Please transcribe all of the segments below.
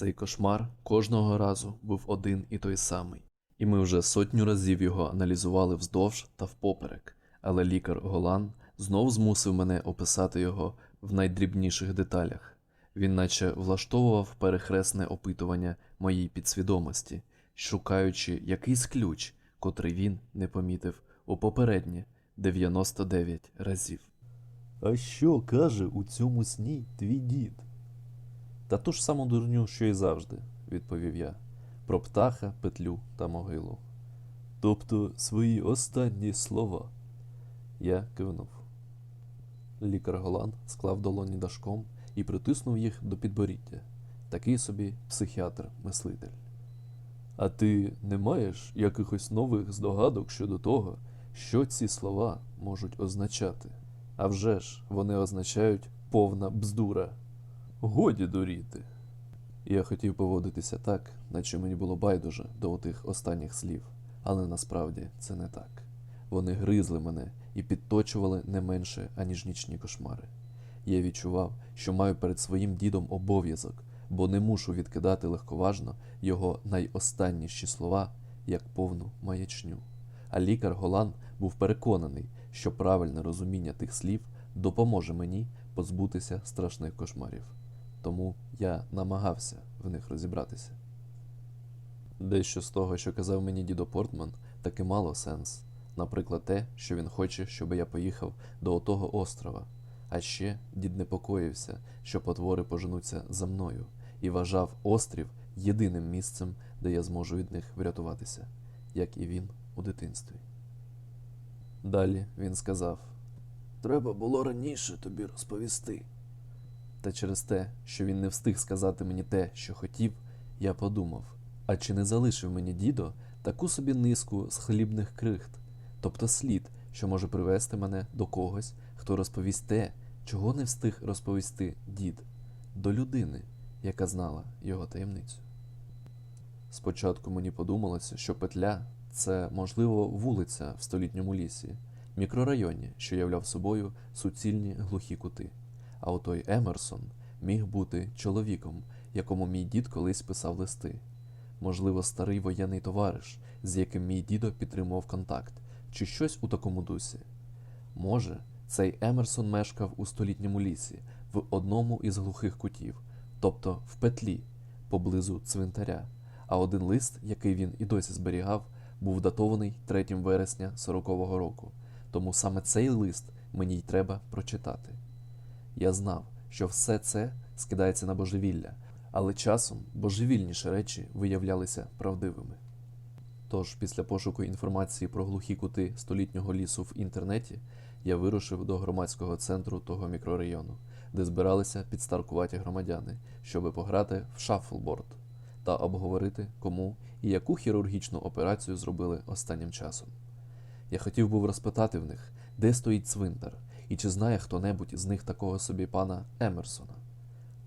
Цей кошмар кожного разу був один і той самий, і ми вже сотню разів його аналізували вздовж та впоперек, але лікар Голан знов змусив мене описати його в найдрібніших деталях. Він наче влаштовував перехресне опитування моїй підсвідомості, шукаючи якийсь ключ, котрий він не помітив у попередні 99 разів. А що каже у цьому сні твій дід? Та ту ж саму дурню, що й завжди, відповів я, про птаха, петлю та могилу. Тобто свої останні слова. Я кивнув. Лікар Голланд склав долоні дашком і притиснув їх до підборіддя. Такий собі психіатр-мислитель. А ти не маєш якихось нових здогадок щодо того, що ці слова можуть означати? А вже ж, вони означають повна бздура. Годі дуріти. Я хотів поводитися так, наче мені було байдуже до отих останніх слів, але насправді це не так. Вони гризли мене і підточували не менше, аніж нічні кошмари. Я відчував, що маю перед своїм дідом обов'язок, бо не мушу відкидати легковажно його найостанніші слова як повну маячню. А лікар Голан був переконаний, що правильне розуміння тих слів допоможе мені позбутися страшних кошмарів. Тому я намагався в них розібратися. Дещо з того, що казав мені дідо Портман, таки мало сенс. Наприклад, те, що він хоче, щоб я поїхав до отого острова. А ще дід непокоївся, що потвори поженуться за мною, і вважав острів єдиним місцем, де я зможу від них врятуватися, як і він у дитинстві. Далі він сказав: Треба було раніше тобі розповісти. Та через те, що він не встиг сказати мені те, що хотів, я подумав: а чи не залишив мені дідо таку собі низку з хлібних крихт, тобто слід, що може привести мене до когось, хто розповість те, чого не встиг розповісти дід, до людини, яка знала його таємницю. Спочатку мені подумалося, що петля це, можливо, вулиця в столітньому лісі, мікрорайоні, що являв собою суцільні глухі кути. А отой Емерсон міг бути чоловіком, якому мій дід колись писав листи. Можливо, старий воєнний товариш, з яким мій дідо підтримував контакт, чи щось у такому дусі. Може, цей Емерсон мешкав у столітньому лісі, в одному із глухих кутів, тобто в петлі, поблизу цвинтаря, а один лист, який він і досі зберігав, був датований 3 вересня 40-го року, тому саме цей лист мені й треба прочитати. Я знав, що все це скидається на божевілля, але часом божевільніші речі виявлялися правдивими. Тож, після пошуку інформації про глухі кути столітнього лісу в інтернеті, я вирушив до громадського центру того мікрорайону, де збиралися підстаркуваті громадяни, щоби пограти в шафлборд та обговорити, кому і яку хірургічну операцію зробили останнім часом. Я хотів був розпитати в них, де стоїть цвинтар, і чи знає хто-небудь з них такого собі пана Емерсона.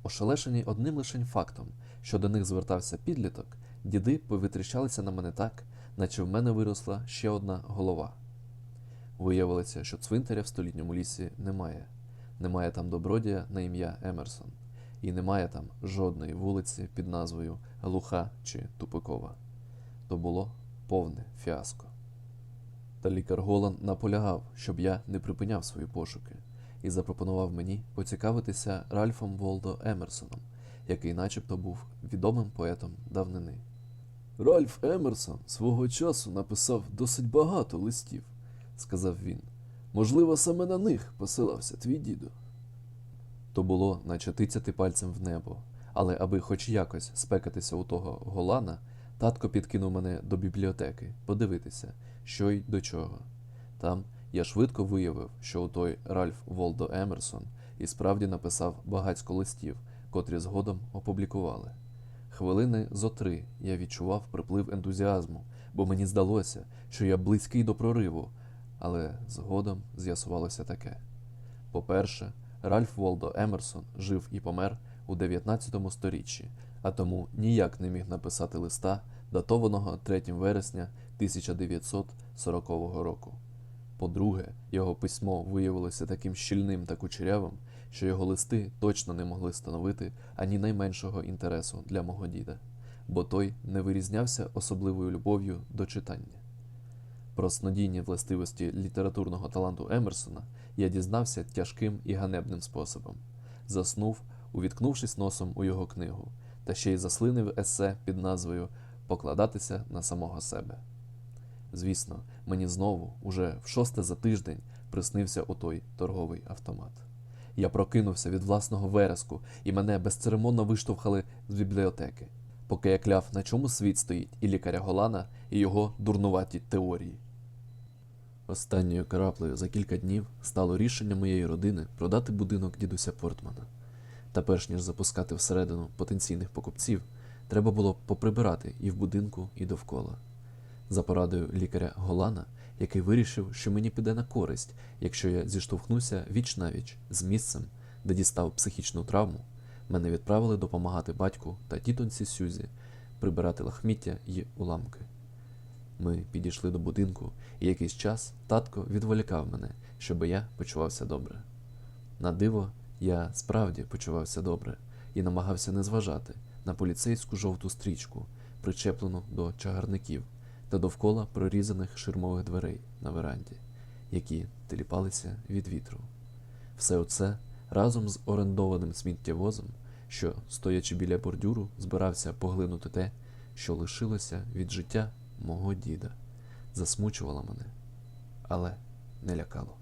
Ошелешені одним лишень фактом, що до них звертався підліток, діди повитріщалися на мене так, наче в мене виросла ще одна голова. Виявилося, що цвинтаря в столітньому лісі немає. Немає там добродія на ім'я Емерсон, і немає там жодної вулиці під назвою Глуха чи Тупикова. То було повне фіаско. Та лікар Голан наполягав, щоб я не припиняв свої пошуки, і запропонував мені поцікавитися Ральфом Волдо Емерсоном, який начебто був відомим поетом давнини. Ральф Емерсон свого часу написав досить багато листів, сказав він. Можливо, саме на них посилався твій дідо. То було, наче тицяти пальцем в небо, але аби хоч якось спекатися у того голана, татко підкинув мене до бібліотеки подивитися, що й до чого. Там я швидко виявив, що у той Ральф Волдо Емерсон і справді написав багацько листів, котрі згодом опублікували. Хвилини зо три я відчував приплив ентузіазму, бо мені здалося, що я близький до прориву, але згодом з'ясувалося таке. По-перше, Ральф Волдо Емерсон жив і помер у 19 сторіччі, а тому ніяк не міг написати листа, датованого 3 вересня 1940 року. По-друге, його письмо виявилося таким щільним та кучерявим, що його листи точно не могли становити ані найменшого інтересу для мого діда, бо той не вирізнявся особливою любов'ю до читання. Про снодійні властивості літературного таланту Емерсона я дізнався тяжким і ганебним способом. Заснув, увіткнувшись носом у його книгу, та ще й заслинив есе під назвою Покладатися на самого себе. Звісно, мені знову, уже в шосте за тиждень, приснився отой торговий автомат. Я прокинувся від власного вереску, і мене безцеремонно виштовхали з бібліотеки, поки я кляв, на чому світ стоїть, і лікаря Голана, і його дурнуваті теорії. Останньою краплею за кілька днів стало рішення моєї родини продати будинок дідуся Портмана. Та перш ніж запускати всередину потенційних покупців, треба було поприбирати і в будинку, і довкола. За порадою лікаря Голана, який вирішив, що мені піде на користь, якщо я зіштовхнуся віч навіч з місцем, де дістав психічну травму, мене відправили допомагати батьку та тітоньці Сюзі прибирати лахміття й уламки. Ми підійшли до будинку, і якийсь час татко відволікав мене, щоб я почувався добре. На диво, я справді почувався добре і намагався не зважати на поліцейську жовту стрічку, причеплену до чагарників та довкола прорізаних ширмових дверей на веранді, які теліпалися від вітру. Все оце разом з орендованим сміттєвозом, що, стоячи біля бордюру, збирався поглинути те, що лишилося від життя мого діда, засмучувало мене, але не лякало.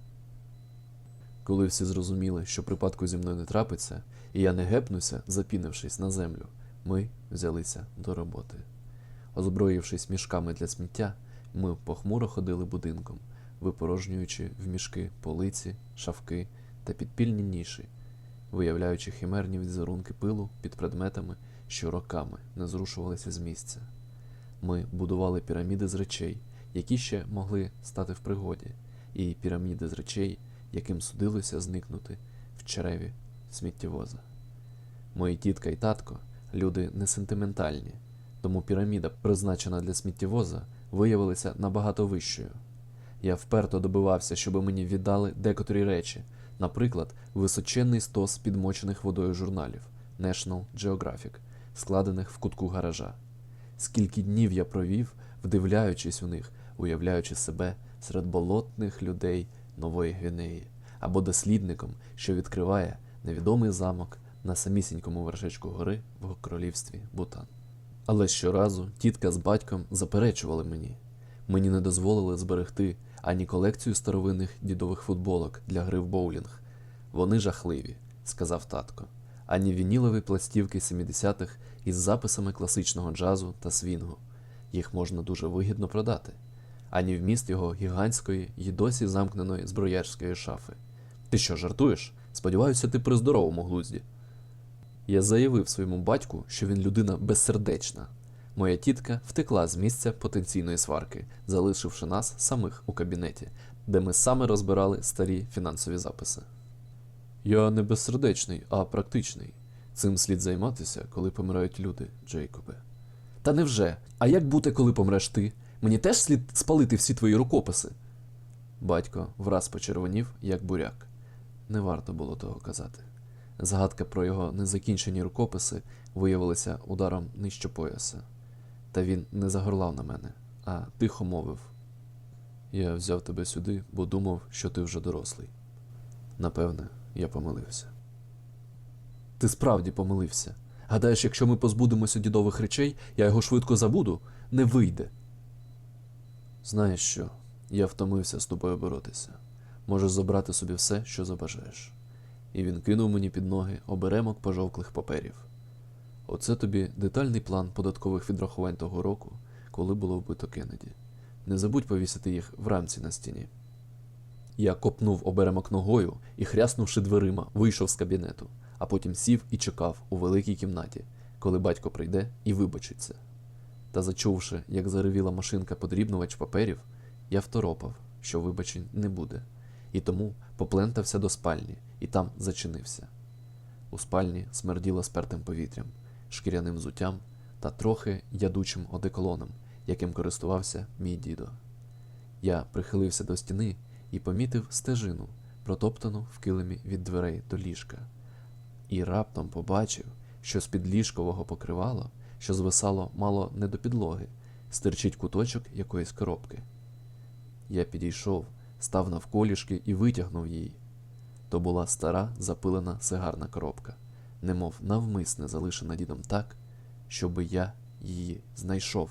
Коли всі зрозуміли, що припадку зі мною не трапиться, і я не гепнуся, запінившись на землю, ми взялися до роботи. Озброївшись мішками для сміття, ми похмуро ходили будинком, випорожнюючи в мішки полиці, шафки та підпільні ніші, виявляючи химерні візерунки пилу під предметами, що роками не зрушувалися з місця. Ми будували піраміди з речей, які ще могли стати в пригоді, і піраміди з речей, яким судилося зникнути в череві сміттєвоза. Мої тітка і татко люди не сентиментальні, тому піраміда, призначена для сміттєвоза, виявилася набагато вищою. Я вперто добивався, щоб мені віддали декотрі речі, наприклад, височенний стос підмочених водою журналів National Geographic, складених в кутку гаража. Скільки днів я провів, вдивляючись у них, уявляючи себе серед болотних людей Нової Гвінеї, або дослідником, що відкриває невідомий замок на самісінькому вершечку гори в королівстві Бутан. Але щоразу тітка з батьком заперечували мені. Мені не дозволили зберегти ані колекцію старовинних дідових футболок для гри в боулінг. Вони жахливі, сказав татко, ані вінілові пластівки 70-х із записами класичного джазу та свінгу. Їх можна дуже вигідно продати, ані вміст його гігантської й досі замкненої зброярської шафи. Ти що, жартуєш? Сподіваюся, ти при здоровому глузді. Я заявив своєму батьку, що він людина безсердечна. Моя тітка втекла з місця потенційної сварки, залишивши нас самих у кабінеті, де ми саме розбирали старі фінансові записи. Я не безсердечний, а практичний. Цим слід займатися, коли помирають люди, Джейкобе. Та невже? А як бути, коли помреш ти? Мені теж слід спалити всі твої рукописи. Батько враз почервонів, як буряк. Не варто було того казати. Згадка про його незакінчені рукописи виявилася ударом нижче пояса. Та він не загорлав на мене, а тихо мовив: Я взяв тебе сюди, бо думав, що ти вже дорослий. Напевне, я помилився. Ти справді помилився. Гадаєш, якщо ми позбудемося дідових речей, я його швидко забуду, не вийде. Знаєш що? Я втомився з тобою боротися. Можеш забрати собі все, що забажаєш. І він кинув мені під ноги оберемок пожовклих паперів. Оце тобі детальний план податкових відрахувань того року, коли було вбито Кеннеді. Не забудь повісити їх в рамці на стіні. Я копнув оберемок ногою і, хряснувши дверима, вийшов з кабінету, а потім сів і чекав у великій кімнаті, коли батько прийде і вибачиться. Та зачувши, як заревіла машинка подрібнувач паперів, я второпав, що вибачень не буде, і тому поплентався до спальні і там зачинився. У спальні смерділо спертим повітрям, шкіряним взуттям та трохи ядучим одеколоном, яким користувався мій дідо. Я прихилився до стіни і помітив стежину, протоптану в килимі від дверей до ліжка, і раптом побачив, що з-під ліжкового покривала, що звисало мало не до підлоги, стирчить куточок якоїсь коробки. Я підійшов, став навколішки і витягнув її. То була стара запилена сигарна коробка, немов навмисне залишена дідом так, щоби я її знайшов.